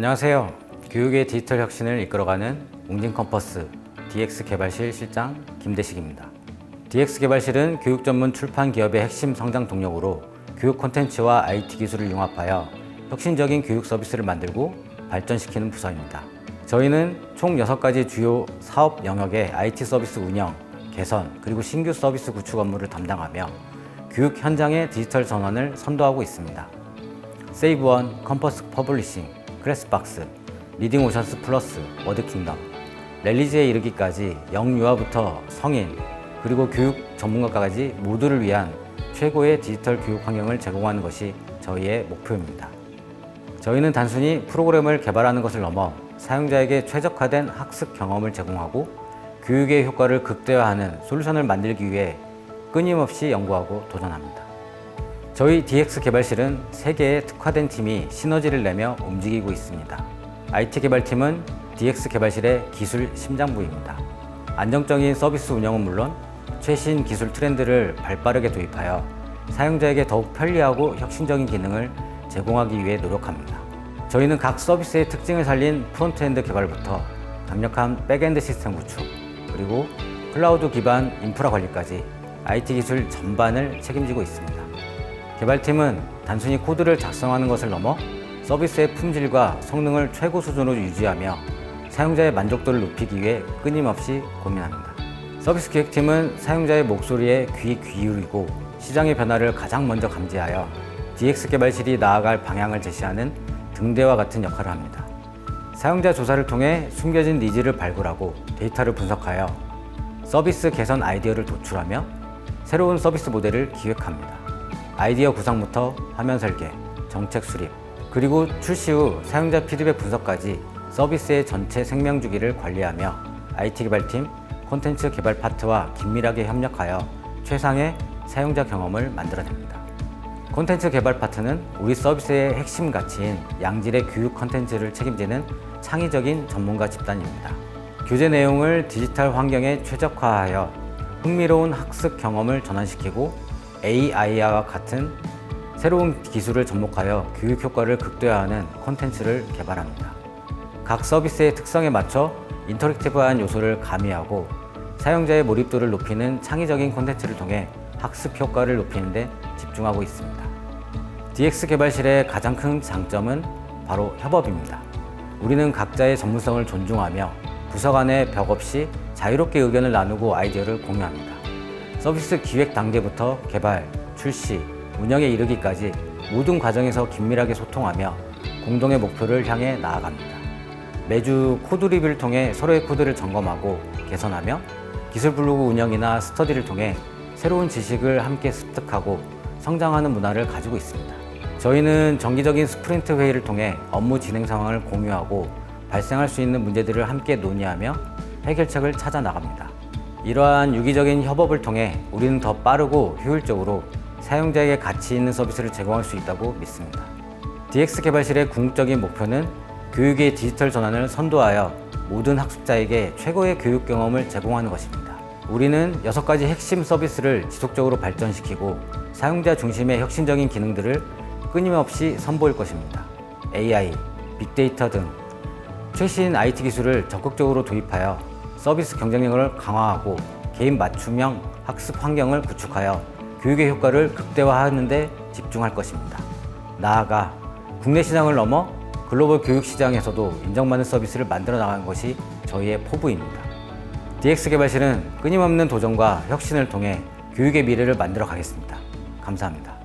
안녕하세요. 교육의 디지털 혁신을 이끌어가는 웅진 컴퍼스 DX 개발실 실장 김대식입니다. DX 개발실은 교육 전문 출판 기업의 핵심 성장 동력으로 교육 콘텐츠와 IT 기술을 융합하여 혁신적인 교육 서비스를 만들고 발전시키는 부서입니다. 저희는 총 6가지 주요 사업 영역의 IT 서비스 운영, 개선, 그리고 신규 서비스 구축 업무를 담당하며 교육 현장의 디지털 전환을 선도하고 있습니다. 세이브원, 컴퍼스 퍼블리싱, 크레스박스, 리딩 오션스 플러스, 워드킹덤, 렐리즈에 이르기까지 영유아부터 성인, 그리고 교육 전문가까지 모두를 위한 최고의 디지털 교육 환경을 제공하는 것이 저희의 목표입니다. 저희는 단순히 프로그램을 개발하는 것을 넘어 사용자에게 최적화된 학습 경험을 제공하고 교육의 효과를 극대화하는 솔루션을 만들기 위해 끊임없이 연구하고 도전합니다. 저희 DX 개발실은 세개의 특화된 팀이 시너지를 내며 움직이고 있습니다. IT 개발팀은 DX 개발실의 기술 심장부입니다. 안정적인 서비스 운영은 물론 최신 기술 트렌드를 발빠르게 도입하여 사용자에게 더욱 편리하고 혁신적인 기능을 제공하기 위해 노력합니다. 저희는 각 서비스의 특징을 살린 프론트엔드 개발부터 강력한 백엔드 시스템 구축, 그리고 클라우드 기반 인프라 관리까지 IT 기술 전반을 책임지고 있습니다. 개발팀은 단순히 코드를 작성하는 것을 넘어 서비스의 품질과 성능을 최고 수준으로 유지하며 사용자의 만족도를 높이기 위해 끊임없이 고민합니다. 서비스 기획팀은 사용자의 목소리에 귀 기울이고 시장의 변화를 가장 먼저 감지하여 DX 개발실이 나아갈 방향을 제시하는 등대와 같은 역할을 합니다. 사용자 조사를 통해 숨겨진 니즈를 발굴하고 데이터를 분석하여 서비스 개선 아이디어를 도출하며 새로운 서비스 모델을 기획합니다. 아이디어 구상부터 화면 설계, 정책 수립, 그리고 출시 후 사용자 피드백 분석까지 서비스의 전체 생명 주기를 관리하며 IT 개발팀, 콘텐츠 개발 파트와 긴밀하게 협력하여 최상의 사용자 경험을 만들어냅니다. 콘텐츠 개발 파트는 우리 서비스의 핵심 가치인 양질의 교육 콘텐츠를 책임지는 창의적인 전문가 집단입니다. 교재 내용을 디지털 환경에 최적화하여 흥미로운 학습 경험을 전환시키고 AI와 같은 새로운 기술을 접목하여 교육 효과를 극대화하는 콘텐츠를 개발합니다. 각 서비스의 특성에 맞춰 인터랙티브한 요소를 가미하고 사용자의 몰입도를 높이는 창의적인 콘텐츠를 통해 학습 효과를 높이는 데 집중하고 있습니다. DX 개발실의 가장 큰 장점은 바로 협업입니다. 우리는 각자의 전문성을 존중하며 부서 간의 벽 없이 자유롭게 의견을 나누고 아이디어를 공유합니다. 서비스 기획 단계부터 개발, 출시, 운영에 이르기까지 모든 과정에서 긴밀하게 소통하며 공동의 목표를 향해 나아갑니다. 매주 코드 리뷰를 통해 서로의 코드를 점검하고 개선하며 기술 블로그 운영이나 스터디를 통해 새로운 지식을 함께 습득하고 성장하는 문화를 가지고 있습니다. 저희는 정기적인 스프린트 회의를 통해 업무 진행 상황을 공유하고 발생할 수 있는 문제들을 함께 논의하며 해결책을 찾아 나갑니다. 이러한 유기적인 협업을 통해 우리는 더 빠르고 효율적으로 사용자에게 가치 있는 서비스를 제공할 수 있다고 믿습니다. DX 개발실의 궁극적인 목표는 교육의 디지털 전환을 선도하여 모든 학습자에게 최고의 교육 경험을 제공하는 것입니다. 우리는 여섯 가지 핵심 서비스를 지속적으로 발전시키고 사용자 중심의 혁신적인 기능들을 끊임없이 선보일 것입니다. AI, 빅데이터 등 최신 IT 기술을 적극적으로 도입하여 서비스 경쟁력을 강화하고 개인 맞춤형 학습 환경을 구축하여 교육의 효과를 극대화하는 데 집중할 것입니다. 나아가 국내 시장을 넘어 글로벌 교육 시장에서도 인정받는 서비스를 만들어 나가는 것이 저희의 포부입니다. DX 개발실은 끊임없는 도전과 혁신을 통해 교육의 미래를 만들어 가겠습니다. 감사합니다.